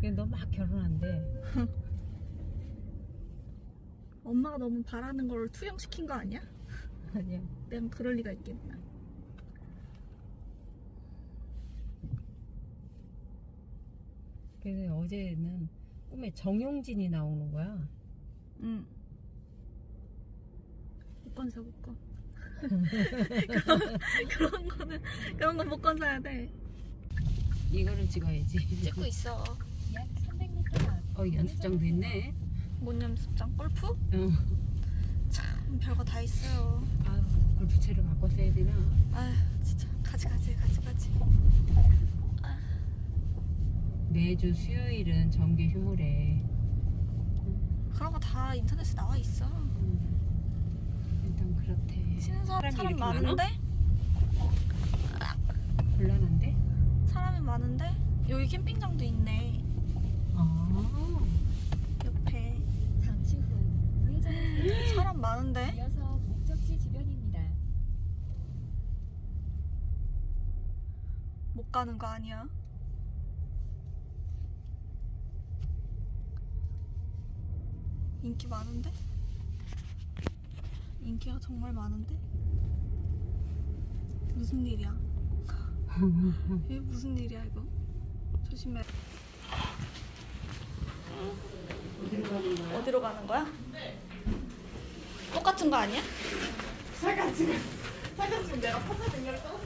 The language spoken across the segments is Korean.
그래 너막 결혼한대. 엄마가 너무 바라는 걸 투영시킨 거 아니야? 아니야. 내가 그럴 리가 있겠나? 그래서 어제는 꿈에 정용진이 나오는 거야. 응. 복권 사 복권. 그런, 그런 거는 그런 건 복권 사야 돼. 이거를 찍어야지. 찍고 있어. 약 300m 앞어 연습장 도 있네. 뭔 연습장? 골프? 어. 참 별거 다 있어요. 아 골프채를 바꿔 써야 되나? 아휴 진짜 가지 가지 가지 가지. 매주 수요일은 정기 휴무래. 그런 거 다 인터넷에 나와 있어. 음, 일단 그렇대. 치는 사람, 사람이 사람 이렇게 많아? 많은데? 곤란한데? 사람이 많은데? 여기 캠핑장도 있네. 아. 잠시 옆에 후 우회전하세요. 사람 많은데? 이어서 목적지 주변입니다. 못 가는 거 아니야? 인기 많은데? 인기가 정말 많은데? 무슨 일이야? 이게 무슨 일이야 이거? 조심해. 어디로 가는 거야? 똑같은 거 아니야? 조진다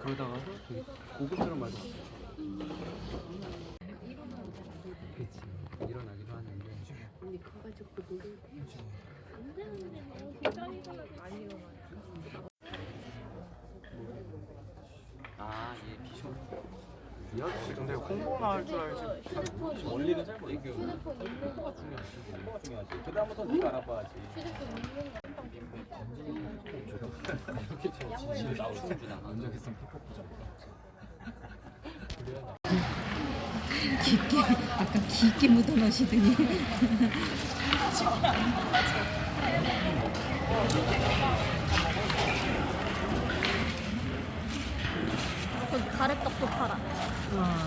그러다가 고급스러운 말도. 그렇지. 일어나기도 하는데. 아, 얘 비숑. 이 아저씨 근데 홍보나 할 줄 알지. 원리는 잘 모르겠어. 홍보가 중요하지. 홍보가 중요하지. 그 다음부터 네가 알아봐야지. 이렇게 제일 나 깊게 아까 깊게 묻어 넣으시더니. 거기 가래떡도 팔아. 어.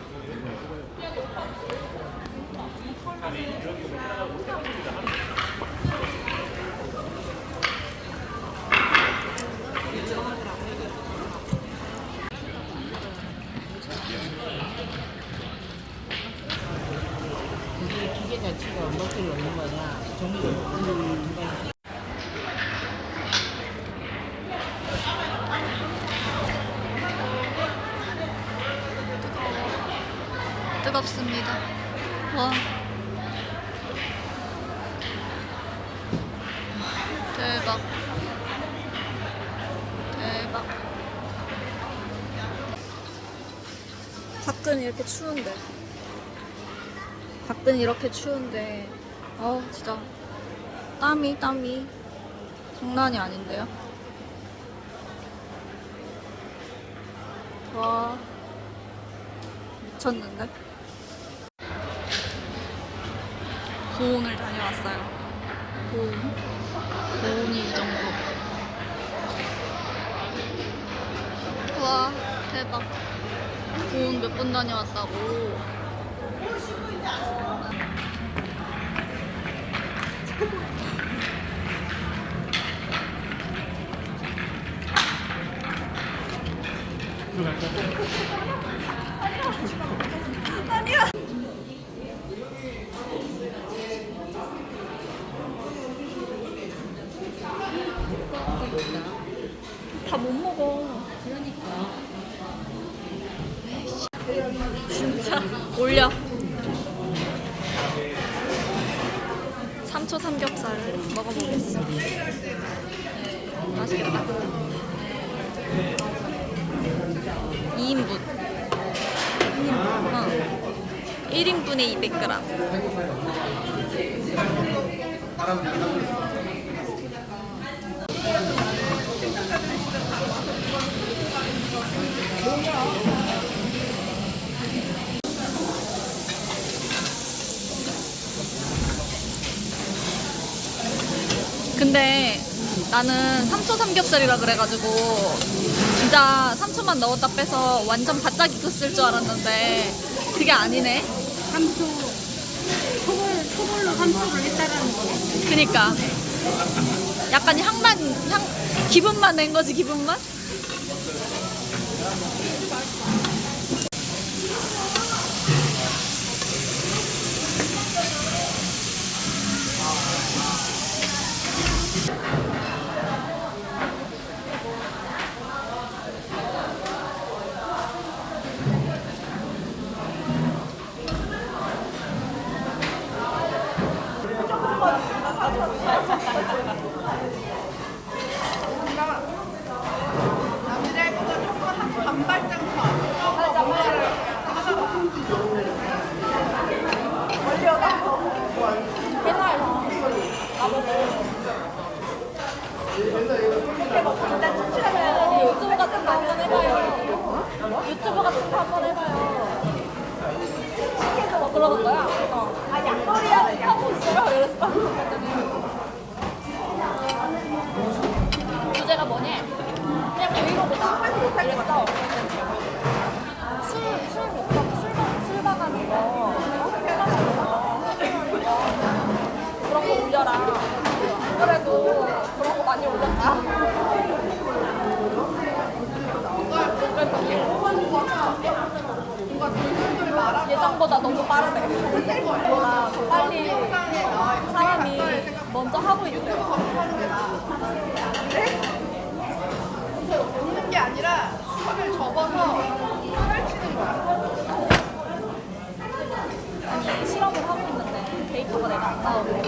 이게 기계 자체가 얼마짜리 없는 거냐? 전부 뜨겁습니다. 와. 대박. 대박. 밖은 이렇게 추운데. 밖은 이렇게 추운데. 어 진짜. 땀이, 땀이. 장난이 아닌데요? 와 미쳤는데? 고온을 다녀왔어요. 고온. 고온이 이 정도. 와 대박. 고온 몇분 다녀왔다고. 다 못 먹어. 그러니까. 진짜 올려. 삼초 삼겹살을 먹어보겠습니다. 맛있겠다. 2인분. 응. 1인분 에 200g. 근데 나는 3초 삼겹살이라 그래가지고 진짜 3초만 넣었다 빼서 완전 바짝 익었을 줄 알았는데 그게 아니네. 3초 초벌 초벌로 3초를 했다라는 거네. 그니까 약간 향만 향 기분만 낸 거지 기분만. 유튜브 같은 거 한번 해봐요. 유튜브 같은 거 한번 해봐요. 시켜서 뭐 그러는 거야? 어. 아, 양머리야 하고 이랬어. 주제가 뭐냐? 그냥 브이로그다. 이랬어. 술, 술 먹방, 술, 먹- 술 방하는 거. 그런 거 올려라. 안 그래도 그런 거 많이 올렸다. 예상보다 너무 빠르네. 더 빨리 먼저 하고 있대. 먹는 게 아니라 손을 접어서 펼치는 거야. 아니 실험을 하고 있는데 데이터가 내가 안 나오고